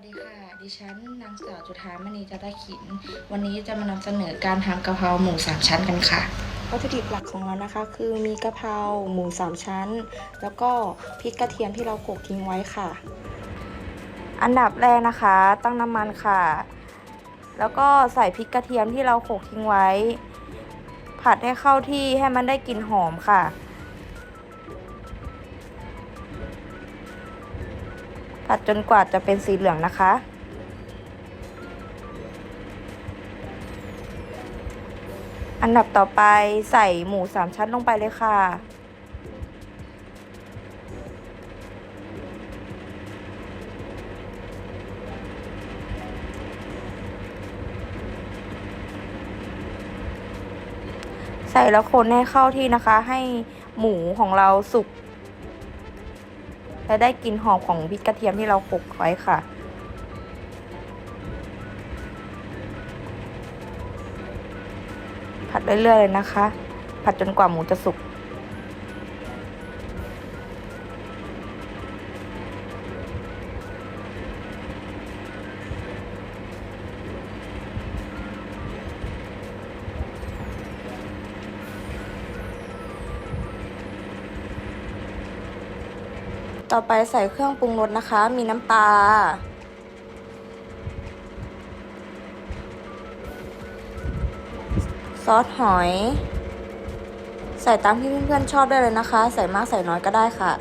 วัสดีค่ะ ดิฉันนางสาวจุธามณีจัตขิน วันนี้จะมานำเสนอการทำกะเพราหมูสามชั้นกันค่ะ วัตถุดิบหลักของเรานะคะ คือมีกะเพราหมูสามชั้น แล้วก็พริกกระเทียมที่เราโขลกทิ้งไว้ค่ะ อันดับแรกนะคะ ตั้งน้ำมันค่ะ แล้วก็ใส่พริกกระเทียมที่เราโขลกทิ้งไว้ ผัดให้เข้าที่ให้มันได้กลิ่นหอมค่ะ ผัดจนกว่าจะเป็นสีเหลืองนะคะ อันดับต่อไปใส่หมูสามชั้นลงไปเลยค่ะใส่แล้วคนให้เข้าที่นะคะ ให้หมูของเราสุก และได้กลิ่นหอมของพริกกระเทียมที่เราคลุกไว้ค่ะ ผัดเรื่อยๆเลยนะคะ ผัดจนกว่าหมูจะสุก ต่อไปใส่เครื่องปรุงรสนะคะ มีน้ำปลา ซอสหอย ใส่ตามที่เพื่อนๆชอบได้เลยนะคะ ใส่มากใส่น้อยก็ได้ค่ะ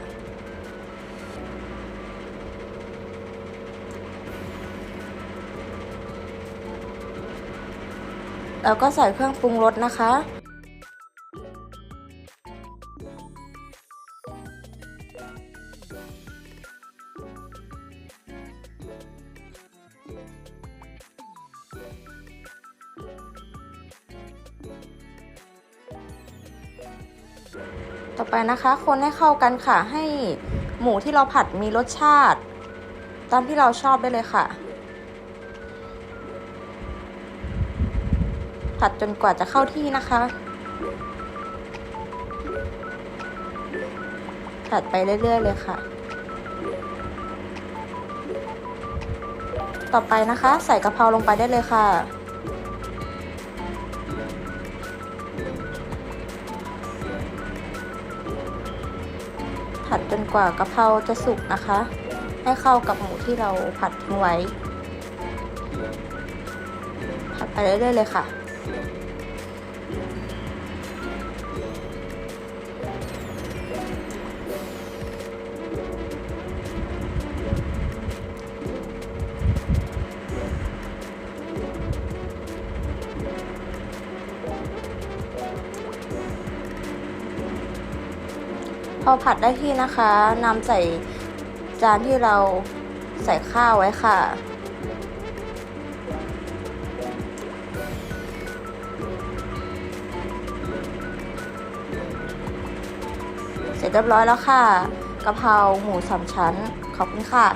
แล้วก็ใส่เครื่องปรุงรสนะคะ ต่อไปนะคะคนให้เข้ากันค่ะ ให้หมูที่เราผัดมีรสชาติ ตามที่เราชอบได้เลยค่ะ ผัดจนกว่าจะเข้าที่นะคะ ผัดไปเรื่อย ๆ เลยค่ะ ต่อไปนะคะ ใส่กะเพราลงไปได้เลยค่ะ ผัดจนกว่ากะเพราจะสุกนะคะ ให้เข้ากับหมูที่เราผัดทิ้งไว้ ผัดไปเรื่อยๆเลยค่ะ อผัดได้ที่นะคะนำใส่จานที่เราใส่ข้าวไว้ค่ะ เสร็จเรียบร้อยแล้วค่ะกะเพราหมูสามชั้น ขอบคุณค่ะ